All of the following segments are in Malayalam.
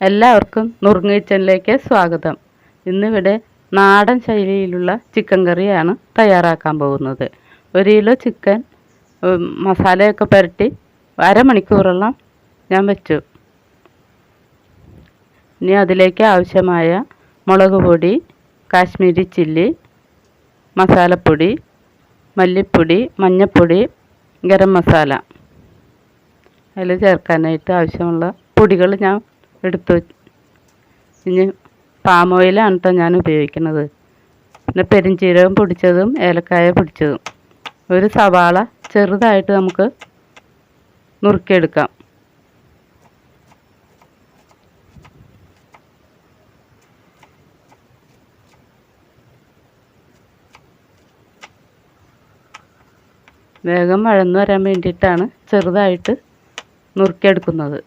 എല്ലാവർക്കും നുറുങ്ങ് കിച്ചണിലേക്ക് സ്വാഗതം. ഇന്നിവിടെ നാടൻ ശൈലിയിലുള്ള ചിക്കൻ കറിയാണ് തയ്യാറാക്കാൻ പോകുന്നത്. ഒരു കിലോ ചിക്കൻ മസാലയൊക്കെ പുരട്ടി അരമണിക്കൂറെല്ലാം ഞാൻ വെച്ചു. ഇനി അതിലേക്ക് ആവശ്യമായ മുളക് പൊടി കാശ്മീരി ചില്ലി മസാലപ്പൊടി മല്ലിപ്പൊടി മഞ്ഞൾപ്പൊടി ഗരം മസാല. അതിൽ ചേർക്കാനായിട്ട് ആവശ്യമുള്ള പൊടികൾ ഞാൻ എടുത്തു ഇനി പാം ഓയിലാണ് കേട്ടോ ഞാൻ ഉപയോഗിക്കുന്നത്. പിന്നെ പെരിഞ്ചീരകം പൊടിച്ചതും ഏലക്കായ പൊടിച്ചതും. ഒരു സവാള ചെറുതായിട്ട് നമുക്ക് നുറുക്കിയെടുക്കാം. വേഗം വഴന്നു വരാൻ വേണ്ടിയിട്ടാണ് ചെറുതായിട്ട് നുറുക്കിയെടുക്കുന്നത്.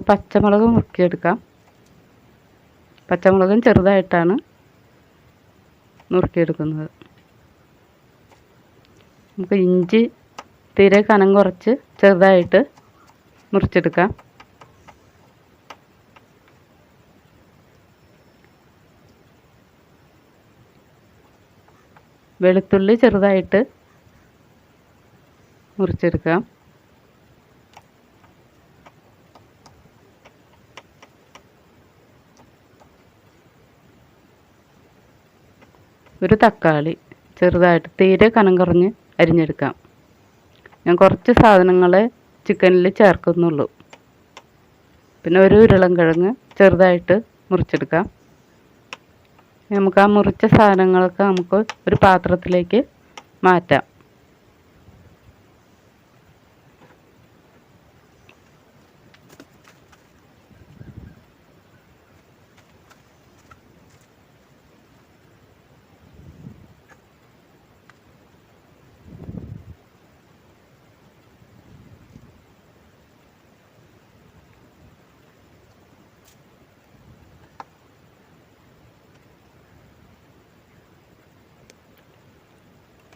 പച്ചമുളക് മുറുക്കിയെടുക്കാം. പച്ചമുളകും ചെറുതായിട്ടാണ് നുറുക്കിയെടുക്കുന്നത് നമുക്ക് ഇഞ്ചി തീരെ കനം കുറച്ച് ചെറുതായിട്ട് മുറിച്ചെടുക്കാം. വെളുത്തുള്ളി ചെറുതായിട്ട് മുറിച്ചെടുക്കാം. ഒരു തക്കാളി ചെറുതായിട്ട് തീരെ കനം കുറഞ്ഞ് അരിഞ്ഞെടുക്കാം. ഞാൻ കുറച്ച് സാധനങ്ങൾ ചിക്കനിൽ ചേർക്കുന്നുള്ളൂ. പിന്നെ ഒരു ഉരുളൻകിഴങ്ങ് ചെറുതായിട്ട് മുറിച്ചെടുക്കാം. നമുക്ക് ആ മുറിച്ച സാധനങ്ങളൊക്കെ നമുക്ക് ഒരു പാത്രത്തിലേക്ക് മാറ്റാം.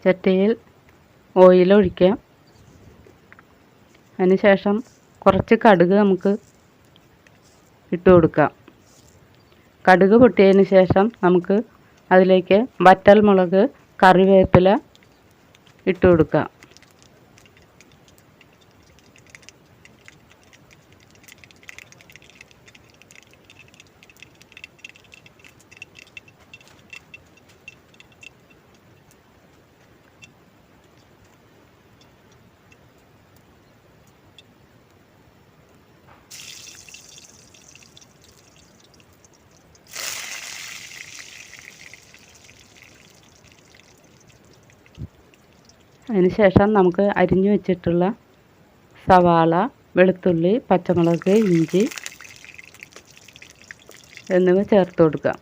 ചട്ടിയിൽ ഓയിൽ ഒഴിക്കാം. അതിനുശേഷം കുറച്ച് കടുക് നമുക്ക് ഇട്ട് കൊടുക്കാം. കടുക് പൊട്ടിയതിന് ശേഷം നമുക്ക് അതിലേക്ക് വറ്റൽ മുളക് കറിവേപ്പില ഇട്ട് കൊടുക്കാം. അതിന് ശേഷം നമുക്ക് അരിഞ്ഞു വെച്ചിട്ടുള്ള സവാള വെളുത്തുള്ളി പച്ചമുളക് ഇഞ്ചി എന്നിവ ചേർത്ത് കൊടുക്കാം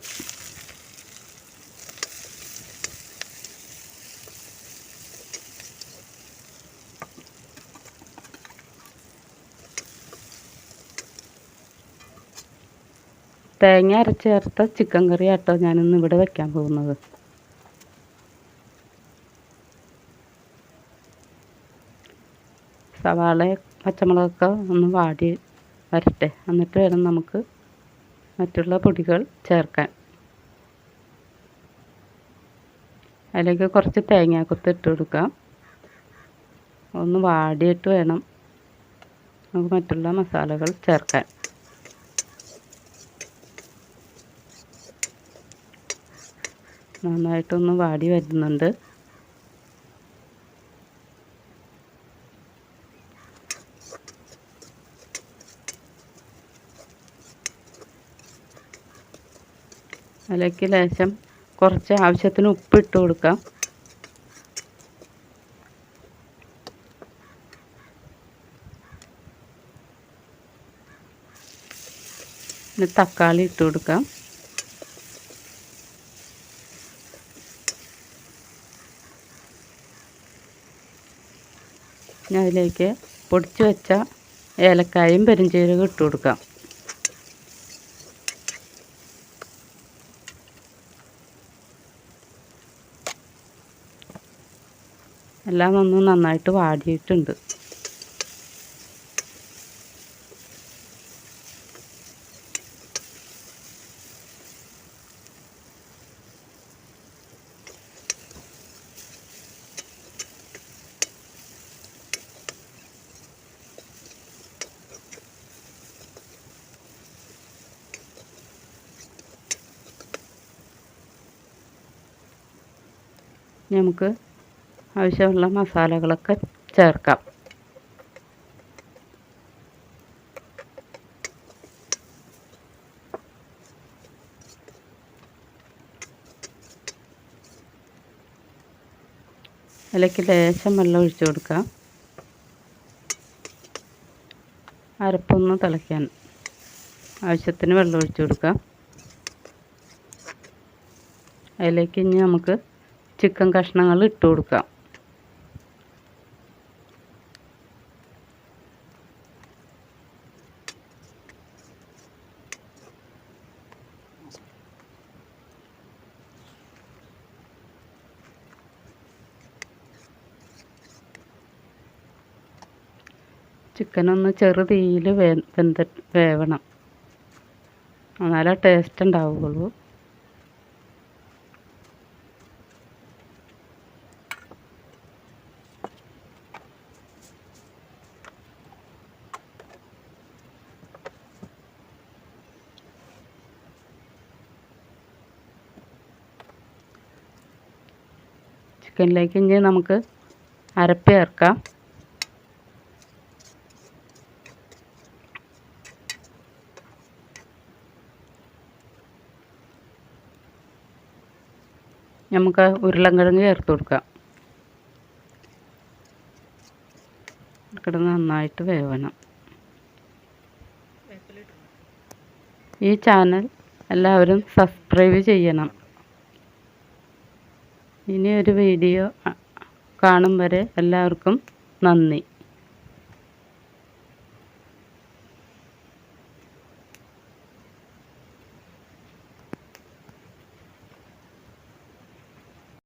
തേങ്ങ അരച്ചേർത്ത ചിക്കൻ കറിയാട്ടോ ഞാനിന്ന് ഇവിടെ വെക്കാൻ പോകുന്നത്. സവാള പച്ചമുളകൊക്കെ ഒന്ന് വാടി വരട്ടെ. എന്നിട്ട് വേണം നമുക്ക് മറ്റുള്ള പൊടികൾ ചേർക്കാൻ. അതിലേക്ക് കുറച്ച് തേങ്ങാക്കൊത്ത് ഇട്ട് കൊടുക്കാം. ഒന്ന് വാടിയിട്ട് വേണം നമുക്ക് മറ്റുള്ള മസാലകൾ ചേർക്കാൻ. നന്നായിട്ടൊന്ന് വാടി വരുന്നുണ്ട്. അതിലേക്ക് ലേശം കുറച്ച് ആവശ്യത്തിന് ഉപ്പ് ഇട്ട് കൊടുക്കാം. പിന്നെ തക്കാളി ഇട്ട് കൊടുക്കാം. അതിലേക്ക് പൊടിച്ച് വെച്ച ഏലക്കായും പെരുംജീരകം ഇട്ട് കൊടുക്കാം. എല്ലാം ഒന്ന് നന്നായിട്ട് വാടിയിട്ടുണ്ട്. നമുക്ക് ആവശ്യമുള്ള മസാലകളൊക്കെ ചേർക്കാം. അതിലേക്ക് ലേശം വെള്ളം ഒഴിച്ചു കൊടുക്കാം. അരപ്പൊന്ന് തിളയ്ക്കാൻ ആവശ്യത്തിന് വെള്ളം ഒഴിച്ചു കൊടുക്കാം. അതിലേക്ക് ഇനി നമുക്ക് ചിക്കൻ കഷ്ണങ്ങൾ ഇട്ട് കൊടുക്കാം. ചിക്കൻ ഒന്ന് ചെറു തീയിൽ വേ വെന്ത വേവണം. എന്നാലേ ടേസ്റ്റ് ഉണ്ടാവുകയുള്ളൂ. ചിക്കനിലേക്ക് ഇനി നമുക്ക് അരപ്പ് ചേർക്കാം. നമുക്ക് ഉരുളൻകിഴങ്ങ് ചേർത്ത് കൊടുക്കാം. കിടന്ന് നന്നായിട്ട് വേവണം. ഈ ചാനൽ എല്ലാവരും സബ്സ്ക്രൈബ് ചെയ്യണം. ഇനി ഒരു വീഡിയോ കാണും വരെ എല്ലാവർക്കും നന്ദി.